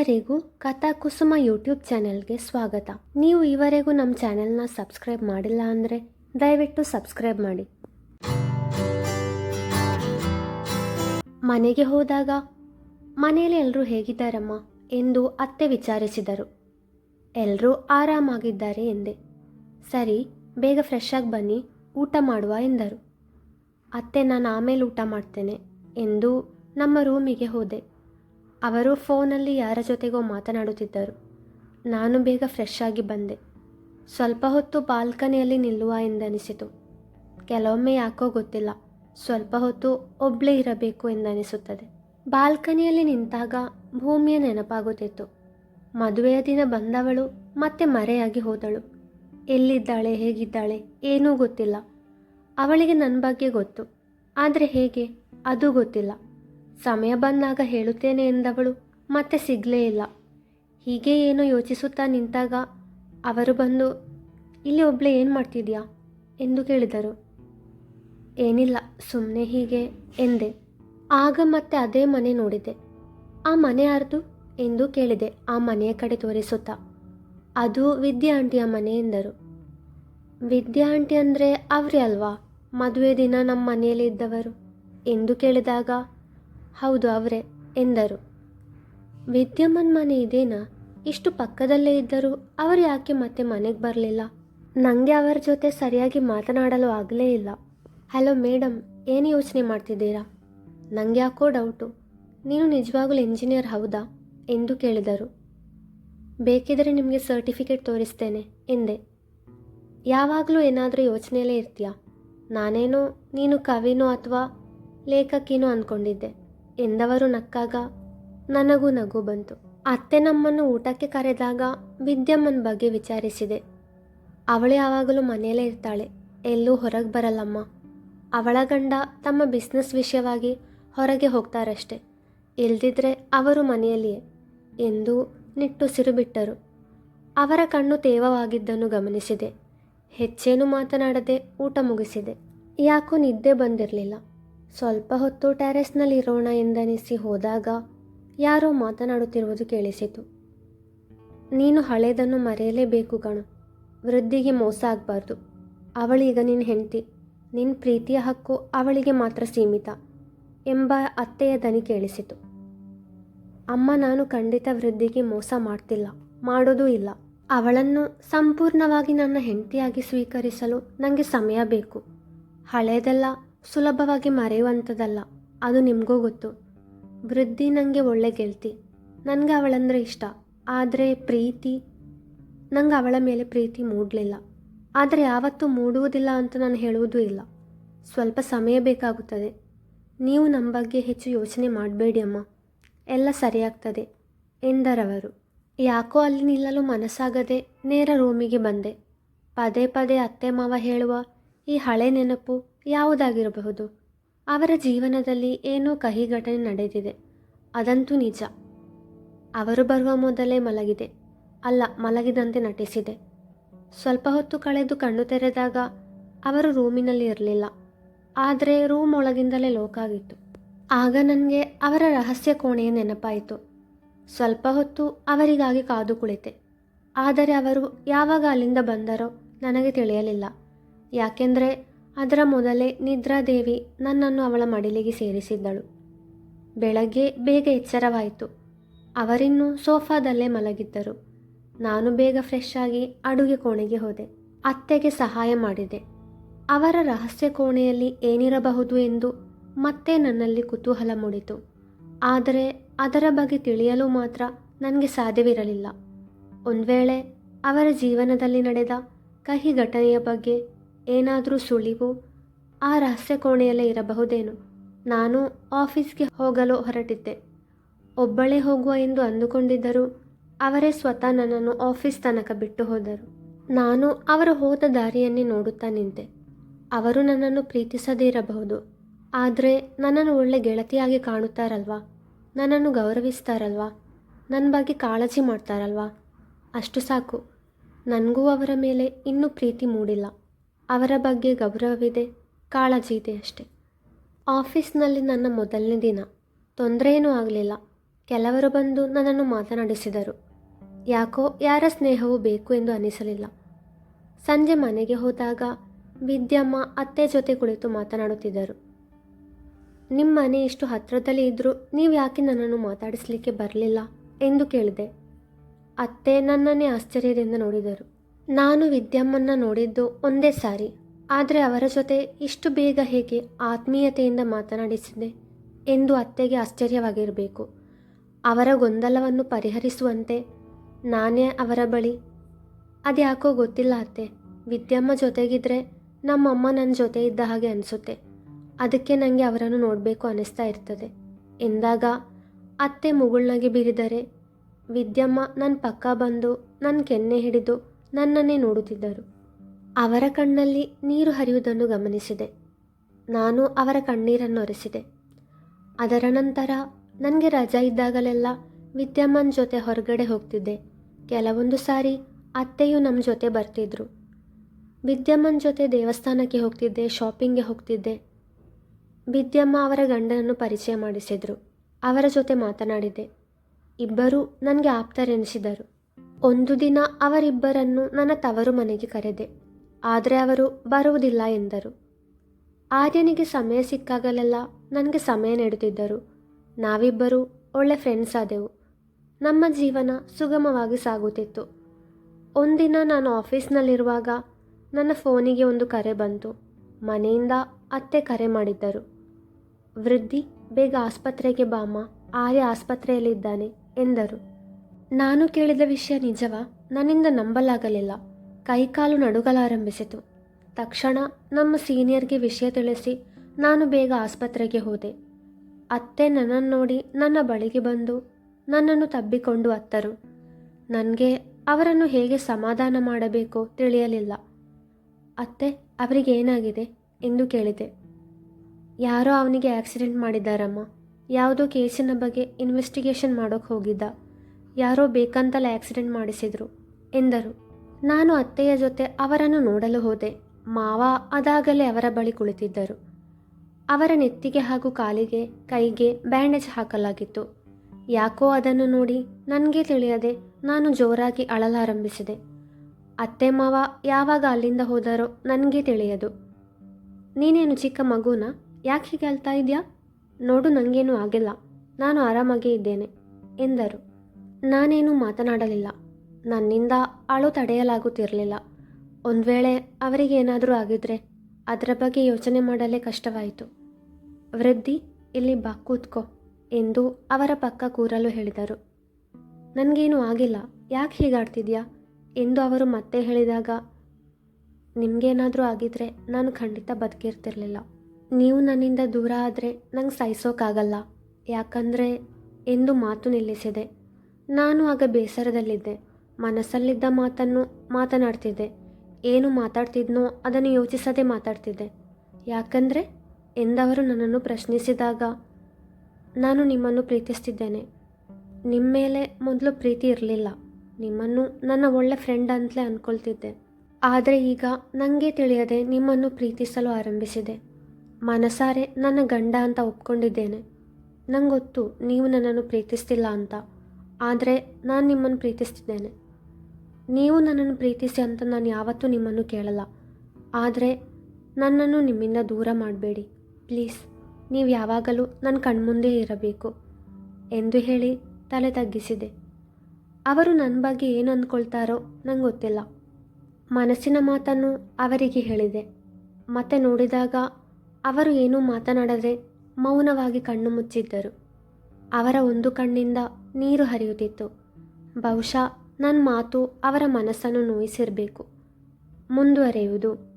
ಎಲ್ಲರಿಗೂ ಕಥಾ ಕುಸುಮ ಯೂಟ್ಯೂಬ್ ಚಾನೆಲ್ಗೆ ಸ್ವಾಗತ. ನೀವು ಈವರೆಗೂ ನಮ್ಮ ಚಾನೆಲ್ನ ಸಬ್ಸ್ಕ್ರೈಬ್ ಮಾಡಿಲ್ಲ ಅಂದರೆ ದಯವಿಟ್ಟು ಸಬ್ಸ್ಕ್ರೈಬ್ ಮಾಡಿ. ಮನೆಗೆ ಹೋದಾಗ, ಮನೆಯಲ್ಲಿ ಎಲ್ಲರೂ ಹೇಗಿದ್ದಾರಮ್ಮ? ಎಂದು ಅತ್ತೆ ವಿಚಾರಿಸಿದರು. ಎಲ್ಲರೂ ಆರಾಮಾಗಿದ್ದಾರೆ ಎಂದೆ. ಸರಿ, ಬೇಗ ಫ್ರೆಶ್ ಆಗಿ ಬನ್ನಿ, ಊಟ ಮಾಡುವ ಎಂದರು. ಅತ್ತೆ, ನಾನು ಆಮೇಲೆ ಊಟ ಮಾಡ್ತೇನೆ ಎಂದು ನಮ್ಮ ರೂಮಿಗೆ ಹೋದೆ. ಅವರು ಫೋನಲ್ಲಿ ಯಾರ ಜೊತೆಗೋ ಮಾತನಾಡುತ್ತಿದ್ದರು. ನಾನು ಬೇಗ ಫ್ರೆಶ್ ಆಗಿ ಬಂದೆ. ಸ್ವಲ್ಪ ಹೊತ್ತು ಬಾಲ್ಕನಿಯಲ್ಲಿ ನಿಲ್ಲುವ ಎಂದನಿಸಿತು. ಕೆಲವೊಮ್ಮೆ ಯಾಕೋ ಗೊತ್ತಿಲ್ಲ. ಸ್ವಲ್ಪ ಹೊತ್ತು ಒಬ್ಬಳೇ ಇರಬೇಕು ಎಂದನಿಸುತ್ತದೆ. ಬಾಲ್ಕನಿಯಲ್ಲಿ ನಿಂತಾಗ ಭೂಮಿಯ ನೆನಪಾಗುತ್ತಿತ್ತು. ಮದುವೆಯ ದಿನ ಬಂದವಳು ಮತ್ತೆ ಮರೆಯಾಗಿ ಹೋದಳು. ಎಲ್ಲಿದ್ದಾಳೆ, ಹೇಗಿದ್ದಾಳೆ, ಏನೂ ಗೊತ್ತಿಲ್ಲ. ಅವಳಿಗೆ ನನ್ನ ಬಗ್ಗೆ ಗೊತ್ತು. ಆದರೆ ಹೇಗೆ? ಅದು ಗೊತ್ತಿಲ್ಲ. ಸಮಯ ಬಂದಾಗ ಹೇಳುತ್ತೇನೆ ಎಂದವಳು. ಮತ್ತೆ ಸಿಗಲೇ ಇಲ್ಲ. ಹೀಗೆ ಏನೋ ಯೋಚಿಸುತ್ತಾ ನಿಂತಾಗ ಅವರು ಬಂದು, ಇಲ್ಲಿ ಒಬ್ಳೆ ಏನು ಮಾಡ್ತಿದ್ಯಾ? ಎಂದು ಕೇಳಿದರು. ಏನಿಲ್ಲ ಸುಮ್ಮನೆ ಹೀಗೆ, ಎಂದೆ. ಆಗ ಮತ್ತೆ ಅದೇ ಮನೆ ನೋಡಿದೆ. ಆ ಮನೆ ಯಾರ್ದು? ಎಂದು ಕೇಳಿದೆ. ಆ ಮನೆಯ ಕಡೆ ತೋರಿಸುತ್ತಾ. ಅದು ವಿದ್ಯಾ ಆಂಟಿಯ ಮನೆ, ಎಂದರು. ವಿದ್ಯಾ ಆಂಟಿ ಅಂದರೆ ಅವರೇ ಅಲ್ವಾ? ಮದುವೆ ದಿನ ನಮ್ಮ ಮನೆಯಲ್ಲಿ ಇದ್ದವರು? ಎಂದು ಕೇಳಿದಾಗ ಹೌದು ಅವರೇ, ಎಂದರು. ವಿದ್ಯಮ್ಮನ ಮನೆ ಇದೇನಾ? ಇಷ್ಟು ಪಕ್ಕದಲ್ಲೇ ಇದ್ದರೂ ಅವರು ಯಾಕೆ ಮತ್ತೆ ಮನೆಗೆ ಬರಲಿಲ್ಲ? ನನಗೆ ಅವರ ಜೊತೆ ಸರಿಯಾಗಿ ಮಾತನಾಡಲು ಆಗಲೇ ಇಲ್ಲ. ಹಲೋ ಮೇಡಮ್ ಏನು ಯೋಚನೆ ಮಾಡ್ತಿದ್ದೀರಾ? ನನಗೆ ಯಾಕೋ ಡೌಟು. ನೀನು ನಿಜವಾಗಲೂ ಇಂಜಿನಿಯರ್ ಹೌದಾ? ಎಂದು ಕೇಳಿದರು. ಬೇಕಿದ್ರೆ ನಿಮಗೆ ಸರ್ಟಿಫಿಕೇಟ್ ತೋರಿಸ್ತೇನೆ, ಎಂದೆ. ಯಾವಾಗಲೂ ಏನಾದರೂ ಯೋಚನೆಯಲ್ಲೇ ಇರ್ತೀಯಾ? ನಾನೇನೋ, ನೀನು ಕವಿನೋ ಅಥವಾ ಲೇಖಕಿನೋ ಅಂದ್ಕೊಂಡಿದ್ದೆ ಎಂದವರು ನಕ್ಕಾಗ ನನಗೂ ನಗು ಬಂತು. ಅತ್ತೆ ನಮ್ಮನ್ನು ಊಟಕ್ಕೆ ಕರೆದಾಗ ವಿದ್ಯಮ್ಮನ ಬಗ್ಗೆ ವಿಚಾರಿಸಿದೆ. ಅವಳು ಯಾವಾಗಲೂ ಮನೆಯಲ್ಲೇ ಇರ್ತಾಳೆ. ಎಲ್ಲೂ ಹೊರಗೆ ಬರಲ್ಲಮ್ಮ. ಅವಳ ಗಂಡ ತಮ್ಮ ಬಿಸ್ನೆಸ್ ವಿಷಯವಾಗಿ ಹೊರಗೆ ಹೋಗ್ತಾರಷ್ಟೆ. ಇಲ್ದಿದ್ರೆ ಅವರು ಮನೆಯಲ್ಲಿಯೇ ಎಂದು ನಿಟ್ಟುಸಿರು ಬಿಟ್ಟರು. ಅವರ ಕಣ್ಣು ತೇವವಾಗಿದ್ದನ್ನು ಗಮನಿಸಿದೆ. ಹೆಚ್ಚೇನು ಮಾತನಾಡದೆ ಊಟ ಮುಗಿಸಿದೆ. ಯಾಕೋ ನಿದ್ದೆ ಬಂದಿರಲಿಲ್ಲ. ಸ್ವಲ್ಪ ಹೊತ್ತು ಟ್ಯಾರೆಸ್ನಲ್ಲಿರೋಣ ಎಂದನಿಸಿ ಹೋದಾಗ ಯಾರೋ ಮಾತನಾಡುತ್ತಿರುವುದು ಕೇಳಿಸಿತು. ನೀನು ಹಳೆಯದನ್ನು ಮರೆಯಲೇಬೇಕು ಕಣು, ವೃದ್ಧಿಗೆ ಮೋಸ ಆಗಬಾರ್ದು. ಅವಳೀಗ ನಿನ್ನ ಹೆಂಡತಿ ನಿನ್ನ ಪ್ರೀತಿಯ ಹಕ್ಕು ಅವಳಿಗೆ ಮಾತ್ರ ಸೀಮಿತ ಎಂಬ ಅತ್ತೆಯ ದನಿ ಕೇಳಿಸಿತು. ಅಮ್ಮ, ನಾನು ಖಂಡಿತ ವೃದ್ಧಿಗೆ ಮೋಸ ಮಾಡ್ತಿಲ್ಲ, ಮಾಡೋದೂ ಇಲ್ಲ. ಅವಳನ್ನು ಸಂಪೂರ್ಣವಾಗಿ ನನ್ನ ಹೆಂಡತಿಯಾಗಿ ಸ್ವೀಕರಿಸಲು ನನಗೆ ಸಮಯ ಬೇಕು. ಹಳೆಯದೆಲ್ಲ ಸುಲಭವಾಗಿ ಮರೆಯುವಂಥದ್ದಲ್ಲ. ಅದು ನಿಮಗೂ ಗೊತ್ತು. ವೃದ್ಧಿ ನನಗೆ ಒಳ್ಳೆ ಗೆಲ್ತಿ. ನನಗೆ ಅವಳಂದರೆ ಇಷ್ಟ. ಆದರೆ ಪ್ರೀತಿ, ನಂಗೆ ಅವಳ ಮೇಲೆ ಪ್ರೀತಿ ಮೂಡಲಿಲ್ಲ. ಆದರೆ ಯಾವತ್ತೂ ಮೂಡುವುದಿಲ್ಲ ಅಂತ ನಾನು ಹೇಳುವುದೂ ಇಲ್ಲ. ಸ್ವಲ್ಪ ಸಮಯ ಬೇಕಾಗುತ್ತದೆ. ನೀವು ನಮ್ಮ ಬಗ್ಗೆ ಹೆಚ್ಚು ಯೋಚನೆ ಮಾಡಬೇಡಿ ಅಮ್ಮ. ಎಲ್ಲ ಸರಿಯಾಗ್ತದೆ, ಎಂದರವರು. ಯಾಕೋ ಅಲ್ಲಿ ನಿಲ್ಲಲು ಮನಸ್ಸಾಗದೆ ನೇರ ರೂಮಿಗೆ ಬಂದೆ. ಪದೇ ಪದೇ ಅತ್ತೆ ಮಾವ ಹೇಳುವ, ಈ ಹಳೆ ನೆನಪು ಯಾವುದಾಗಿರಬಹುದು. ಅವರ ಜೀವನದಲ್ಲಿ ಏನೋ ಕಹಿ ಘಟನೆ ನಡೆದಿದೆ. ಅದಂತೂ ನಿಜ. ಅವರು ಬರುವ ಮೊದಲೇ ಮಲಗಿದೆ. ಅಲ್ಲ, ಮಲಗಿದಂತೆ ನಟಿಸಿದೆ. ಸ್ವಲ್ಪ ಹೊತ್ತು ಕಳೆದು ಕಣ್ಣು ತೆರೆದಾಗ ಅವರು ರೂಮಿನಲ್ಲಿ ಇರಲಿಲ್ಲ. ಆದರೆ ರೂಮ್ ಒಳಗಿಂದಲೇ ಲೋಕಾಗಿತ್ತು ಆಗ ನನಗೆ ಅವರ ರಹಸ್ಯ ಕೋಣೆಯ ನೆನಪಾಯಿತು. ಸ್ವಲ್ಪ ಹೊತ್ತು ಅವರಿಗಾಗಿ ಕಾದು ಕುಳಿತೆ. ಆದರೆ ಅವರು ಯಾವಾಗ ಅಲ್ಲಿಂದ ಬಂದರೋ ನನಗೆ ತಿಳಿಯಲಿಲ್ಲ. ಯಾಕೆಂದರೆ ಅದರ ಮೊದಲೇ ನಿದ್ರಾದೇವಿ ನನ್ನನ್ನು ಅವಳ ಮಡಿಲಿಗೆ ಸೇರಿಸಿದ್ದಳು. ಬೆಳಗ್ಗೆ ಬೇಗ ಎಚ್ಚರವಾಯಿತು. ಅವರಿನ್ನೂ ಸೋಫಾದಲ್ಲೇ ಮಲಗಿದ್ದರು. ನಾನು ಬೇಗ ಫ್ರೆಶ್ ಆಗಿ ಅಡುಗೆ ಕೋಣೆಗೆ ಹೋದೆ. ಅತ್ತೆಗೆ ಸಹಾಯ ಮಾಡಿದೆ. ಅವರ ರಹಸ್ಯ ಕೋಣೆಯಲ್ಲಿ ಏನಿರಬಹುದು ಎಂದು ಮತ್ತೆ ನನ್ನಲ್ಲಿ ಕುತೂಹಲ ಮೂಡಿತು. ಆದರೆ ಅದರ ಬಗ್ಗೆ ತಿಳಿಯಲು ಮಾತ್ರ ನನಗೆ ಸಾಧ್ಯವಿರಲಿಲ್ಲ. ಒಂದು ವೇಳೆ ಅವರ ಜೀವನದಲ್ಲಿ ನಡೆದ ಕಹಿ ಘಟನೆಯ ಬಗ್ಗೆ ಏನಾದರೂ ಸುಳಿವು ಆ ರಹಸ್ಯ ಕೋಣೆಯಲ್ಲೇ ಇರಬಹುದೇನು? ನಾನು ಆಫೀಸ್ಗೆ ಹೋಗಲು ಹೊರಟಿದ್ದೆ. ಒಬ್ಬಳೇ ಹೋಗುವ ಎಂದು ಅಂದುಕೊಂಡಿದ್ದರೂ ಅವರೇ ಸ್ವತಃ ನನ್ನನ್ನು ಆಫೀಸ್ ತನಕ ಬಿಟ್ಟು ಹೋದರು. ನಾನು ಅವರು ಹೋದ ದಾರಿಯನ್ನೇ ನೋಡುತ್ತಾ ನಿಂತೆ. ಅವರು ನನ್ನನ್ನು ಪ್ರೀತಿಸದೇ ಇರಬಹುದು. ಆದರೆ ನನ್ನನ್ನು ಒಳ್ಳೆ ಗೆಳತಿಯಾಗಿ ಕಾಣುತ್ತಾರಲ್ವಾ? ನನ್ನನ್ನು ಗೌರವಿಸ್ತಾರಲ್ವಾ? ನನ್ನ ಬಗ್ಗೆ ಕಾಳಜಿ ಮಾಡ್ತಾರಲ್ವಾ? ಅಷ್ಟು ಸಾಕು. ನನಗೂ ಅವರ ಮೇಲೆ ಇನ್ನೂ ಪ್ರೀತಿ ಮೂಡಿಲ್ಲ. ಅವರ ಬಗ್ಗೆ ಗೌರವವಿದೆ ಕಾಳಜಿ ಇದೆ ಅಷ್ಟೆ. ಆಫೀಸ್ನಲ್ಲಿ ನನ್ನ ಮೊದಲನೇ ದಿನ. ತೊಂದರೆ ಏನೂ ಆಗಲಿಲ್ಲ. ಕೆಲವರು ಬಂದು ನನ್ನನ್ನು ಮಾತನಾಡಿಸಿದರು. ಯಾಕೋ ಯಾರ ಸ್ನೇಹವೂ ಬೇಕು ಎಂದು ಅನಿಸಲಿಲ್ಲ. ಸಂಜೆ ಮನೆಗೆ ಹೋದಾಗ ವಿದ್ಯಮ್ಮ ಅತ್ತೆ ಜೊತೆ ಕುಳಿತು ಮಾತನಾಡುತ್ತಿದ್ದರು. ನಿಮ್ಮ ಮನೆ ಇಷ್ಟು ಹತ್ತಿರದಲ್ಲಿ ಇದ್ದರೂ ನೀವು ಯಾಕೆ ನನ್ನನ್ನು ಮಾತಾಡಿಸಲಿಕ್ಕೆ ಬರಲಿಲ್ಲ? ಎಂದು ಕೇಳಿದೆ. ಅತ್ತೆ ನನ್ನನ್ನೇ ಆಶ್ಚರ್ಯದಿಂದ ನೋಡಿದರು. ನಾನು ವಿದ್ಯಮ್ಮನ್ನ ನೋಡಿದ್ದು ಒಂದೇ ಸಾರಿ. ಆದರೆ ಅವರ ಜೊತೆ ಇಷ್ಟು ಬೇಗ ಹೇಗೆ ಆತ್ಮೀಯತೆಯಿಂದ ಮಾತನಾಡಿಸಿದೆ ಎಂದು ಅತ್ತೆಗೆ ಆಶ್ಚರ್ಯವಾಗಿರಬೇಕು. ಅವರ ಗೊಂದಲವನ್ನು ಪರಿಹರಿಸುವಂತೆ ನಾನೇ ಅವರ ಬಳಿ. ಅದ್ಯಾಕೋ ಗೊತ್ತಿಲ್ಲ ಅತ್ತೆ. ವಿದ್ಯಮ್ಮ ಜೊತೆಗಿದ್ರೆ ನಮ್ಮಮ್ಮ ನನ್ನ ಜೊತೆ ಇದ್ದ ಹಾಗೆ ಅನಿಸುತ್ತೆ. ಅದಕ್ಕೆ ನನಗೆ ಅವರನ್ನು ನೋಡಬೇಕು ಅನ್ನಿಸ್ತಾ ಇರ್ತದೆ. ಎಂದಾಗ ಅತ್ತೆ ಮುಗುಳ್ನಾಗಿ ಬೀರಿದರೆ, ವಿದ್ಯಮ್ಮ ನನ್ನ ಪಕ್ಕ ಬಂದು ನನ್ನ ಕೆನ್ನೆ ಹಿಡಿದು ನನ್ನನ್ನೇ ನೋಡುತ್ತಿದ್ದರು. ಅವರ ಕಣ್ಣಲ್ಲಿ ನೀರು ಹರಿಯುವುದನ್ನು ಗಮನಿಸಿದೆ. ನಾನು ಅವರ ಕಣ್ಣೀರನ್ನು ಒರೆಸಿದೆ. ಅದರ ನಂತರ ನನಗೆ ರಜಾ ಇದ್ದಾಗಲೆಲ್ಲ ವಿದ್ಯಮ್ಮನ ಜೊತೆ ಹೊರಗಡೆ ಹೋಗ್ತಿದ್ದೆ. ಕೆಲವೊಂದು ಸಾರಿ ಅತ್ತೆಯು ನಮ್ಮ ಜೊತೆ ಬರ್ತಿದ್ರು. ವಿದ್ಯಮ್ಮನ ಜೊತೆ ದೇವಸ್ಥಾನಕ್ಕೆ ಹೋಗ್ತಿದ್ದೆ, ಶಾಪಿಂಗ್ಗೆ ಹೋಗ್ತಿದ್ದೆ. ವಿದ್ಯಮ್ಮ ಅವರ ಗಂಡನನ್ನು ಪರಿಚಯ ಮಾಡಿಸಿದರು. ಅವರ ಜೊತೆ ಮಾತನಾಡಿದೆ. ಇಬ್ಬರೂ ನನಗೆ ಆಪ್ತರೆನಿಸಿದರು. ಒಂದು ದಿನ ಅವರಿಬ್ಬರನ್ನು ನನ್ನ ತವರು ಮನೆಗೆ ಕರೆದೆ. ಆದರೆ ಅವರು ಬರುವುದಿಲ್ಲ ಎಂದರು. ಆರ್ಯನಿಗೆ ಸಮಯ ಸಿಕ್ಕಾಗಲೆಲ್ಲ ನನಗೆ ಸಮಯ ನೀಡುತ್ತಿದ್ದರು. ನಾವಿಬ್ಬರು ಒಳ್ಳೆ ಫ್ರೆಂಡ್ಸ್ ಆದೆವು. ನಮ್ಮ ಜೀವನ ಸುಗಮವಾಗಿ ಸಾಗುತ್ತಿತ್ತು. ಒಂದಿನ ನಾನು ಆಫೀಸ್ನಲ್ಲಿರುವಾಗ ನನ್ನ ಫೋನಿಗೆ ಒಂದು ಕರೆ ಬಂತು. ಮನೆಯಿಂದ ಅತ್ತೆ ಕರೆ ಮಾಡಿದ್ದರು. ವೃದ್ಧಿ, ಬೇಗ ಆಸ್ಪತ್ರೆಗೆ ಬಾಮ ಆರ್ಯ ಆಸ್ಪತ್ರೆಯಲ್ಲಿದ್ದಾನೆ, ಎಂದರು. ನಾನು ಕೇಳಿದ ವಿಷಯ ನಿಜವಾ? ನನ್ನಿಂದ ನಂಬಲಾಗಲಿಲ್ಲ. ಕೈಕಾಲು ನಡುಗಲಾರಂಭಿಸಿತು. ತಕ್ಷಣ ನಮ್ಮ ಸೀನಿಯರ್ಗೆ ವಿಷಯ ತಿಳಿಸಿ ನಾನು ಬೇಗ ಆಸ್ಪತ್ರೆಗೆ ಹೋದೆ. ಅತ್ತೆ ನನ್ನನ್ನು ನೋಡಿ ನನ್ನ ಬಳಿಗೆ ಬಂದು ನನ್ನನ್ನು ತಬ್ಬಿಕೊಂಡು ಅತ್ತರು. ನನಗೆ ಅವರನ್ನು ಹೇಗೆ ಸಮಾಧಾನ ಮಾಡಬೇಕೋ ತಿಳಿಯಲಿಲ್ಲ. ಅತ್ತೆ, ಅವರಿಗೆ ಏನಾಗಿದೆ? ಎಂದು ಕೇಳಿದೆ. ಯಾರೋ ಅವನಿಗೆ ಆಕ್ಸಿಡೆಂಟ್ ಮಾಡಿದ್ದಾರಮ್ಮ. ಯಾವುದೋ ಕೇಸಿನ ಬಗ್ಗೆ ಇನ್ವೆಸ್ಟಿಗೇಷನ್ ಮಾಡೋಕ್ಕೆ ಹೋಗಿದ್ದ. ಯಾರೋ ಬೇಕಂತಲೇ ಆಕ್ಸಿಡೆಂಟ್ ಮಾಡಿಸಿದ್ರು ಎಂದರು. ನಾನು ಅತ್ತೆಯ ಜೊತೆ ಅವರನ್ನು ನೋಡಲು ಹೋದೆ. ಮಾವ ಅದಾಗಲೇ ಅವರ ಬಳಿ ಕುಳಿತಿದ್ದರು. ಅವರ ನೆತ್ತಿಗೆ ಹಾಗೂ ಕಾಲಿಗೆ, ಕೈಗೆ ಬ್ಯಾಂಡೇಜ್ ಹಾಕಲಾಗಿತ್ತು. ಯಾಕೋ ಅದನ್ನು ನೋಡಿ ನನಗೆ ತಿಳಿಯದೆ ನಾನು ಜೋರಾಗಿ ಅಳಲಾರಂಭಿಸಿದೆ. ಅತ್ತೆ ಮಾವ ಯಾವಾಗ ಅಲ್ಲಿಂದ ಹೋದಾರೋ ನನಗೆ ತಿಳಿಯದು. ನೀನೇನು ಚಿಕ್ಕ ಮಗುನ? ಯಾಕೆ ಹೀಗೆ ಅಳ್ತಾ ಇದೆಯಾ? ನೋಡು ನನಗೇನು ಆಗಿಲ್ಲ. ನಾನು ಆರಾಮಾಗೇ ಇದ್ದೇನೆ ಎಂದರು. ನಾನೇನು ಮಾತನಾಡಲಿಲ್ಲ. ನನ್ನಿಂದ ಅಳು ತಡೆಯಲಾಗುತ್ತಿರಲಿಲ್ಲ. ಒಂದು ವೇಳೆ ಅವರಿಗೆ ಏನಾದರೂ ಆಗಿದ್ರೆ ಅದರ ಬಗ್ಗೆ ಯೋಚನೆ ಮಾಡಲೇ ಕಷ್ಟವಾಯಿತು. ವೃದ್ಧಿ, ಇಲ್ಲಿ ಬಾ, ಕೂತ್ಕೋ ಎಂದು ಅವರ ಪಕ್ಕ ಕೂರಲು ಹೇಳಿದರು. ನನಗೇನು ಆಗಿಲ್ಲ, ಯಾಕೆ ಹೀಗಾಡ್ತಿದ್ಯಾ ಎಂದು ಅವರು ಮತ್ತೆ ಹೇಳಿದಾಗ, ನಿಮಗೇನಾದರೂ ಆಗಿದ್ರೆ ನಾನು ಖಂಡಿತ ಬದುಕಿರ್ತಿರ್ಲಿಲ್ಲ. ನೀವು ನನ್ನಿಂದ ದೂರ ಆದರೆ ನಂಗೆ ಸಹಿಸೋಕ್ಕಾಗಲ್ಲ ಯಾಕಂದರೆ ಎಂದು ಮಾತು ನಿಲ್ಲಿಸಿದೆ. ನಾನು ಆಗ ಬೇಸರದಲ್ಲಿದ್ದೆ. ಮನಸ್ಸಲ್ಲಿದ್ದ ಮಾತನ್ನು ಮಾತನಾಡ್ತಿದ್ದೆ. ಏನು ಮಾತಾಡ್ತಿದ್ನೋ ಅದನ್ನು ಯೋಚಿಸದೆ ಮಾತಾಡ್ತಿದ್ದೆ. ಯಾಕಂದರೆ, ಎಂದವರು ನನ್ನನ್ನು ಪ್ರಶ್ನಿಸಿದಾಗ ನಾನು ನಿಮ್ಮನ್ನು ಪ್ರೀತಿಸ್ತಿದ್ದೇನೆ. ನಿಮ್ಮ ಮೇಲೆ ಮೊದಲು ಪ್ರೀತಿ ಇರಲಿಲ್ಲ. ನಿಮ್ಮನ್ನು ನನ್ನ ಒಳ್ಳೆ ಫ್ರೆಂಡ್ ಅಂತಲೇ ಅಂದ್ಕೊಳ್ತಿದ್ದೆ ಆದರೆ ಈಗ ನನಗೆ ತಿಳಿಯದೆ ನಿಮ್ಮನ್ನು ಪ್ರೀತಿಸಲು ಆರಂಭಿಸಿದೆ. ಮನಸಾರೆ ನನ್ನ ಗಂಡ ಅಂತ ಒಪ್ಕೊಂಡಿದ್ದೇನೆ. ನಂಗೊತ್ತು ಗೊತ್ತು ನೀವು ನನ್ನನ್ನು ಪ್ರೀತಿಸ್ತಿಲ್ಲ ಅಂತ. ಆದರೆ ನಾನು ನಿಮ್ಮನ್ನು ಪ್ರೀತಿಸ್ತಿದ್ದೇನೆ. ನೀವು ನನ್ನನ್ನು ಪ್ರೀತಿಸಿ ಅಂತ ನಾನು ಯಾವತ್ತೂ ನಿಮ್ಮನ್ನು ಕೇಳಲ್ಲ. ಆದರೆ ನನ್ನನ್ನು ನಿಮ್ಮಿಂದ ದೂರ ಮಾಡಬೇಡಿ. ಪ್ಲೀಸ್, ನೀವು ಯಾವಾಗಲೂ ನನ್ನ ಕಣ್ಮುಂದೆ ಇರಬೇಕು ಎಂದು ಹೇಳಿ ತಲೆ ತಗ್ಗಿಸಿದೆ. ಅವರು ನನ್ನ ಬಗ್ಗೆ ಏನು ಅಂದ್ಕೊಳ್ತಾರೋ ನಂಗೆ ಗೊತ್ತಿಲ್ಲ. ಮನಸ್ಸಿನ ಮಾತನ್ನು ಅವರಿಗೆ ಹೇಳಿದೆ. ಮತ್ತೆ ನೋಡಿದಾಗ ಅವರು ಏನೂ ಮಾತನಾಡದೆ ಮೌನವಾಗಿ ಕಣ್ಣು ಮುಚ್ಚಿದ್ದರು. ಅವರ ಒಂದು ಕಣ್ಣಿಂದ ನೀರು ಹರಿಯುತ್ತಿತ್ತು. ಬಹುಶಃ ನನ್ನ ಮಾತು ಅವರ ಮನಸ್ಸನ್ನು ನೋಯಿಸಿರಬೇಕು. ಮುಂದುವರೆಯುವುದು.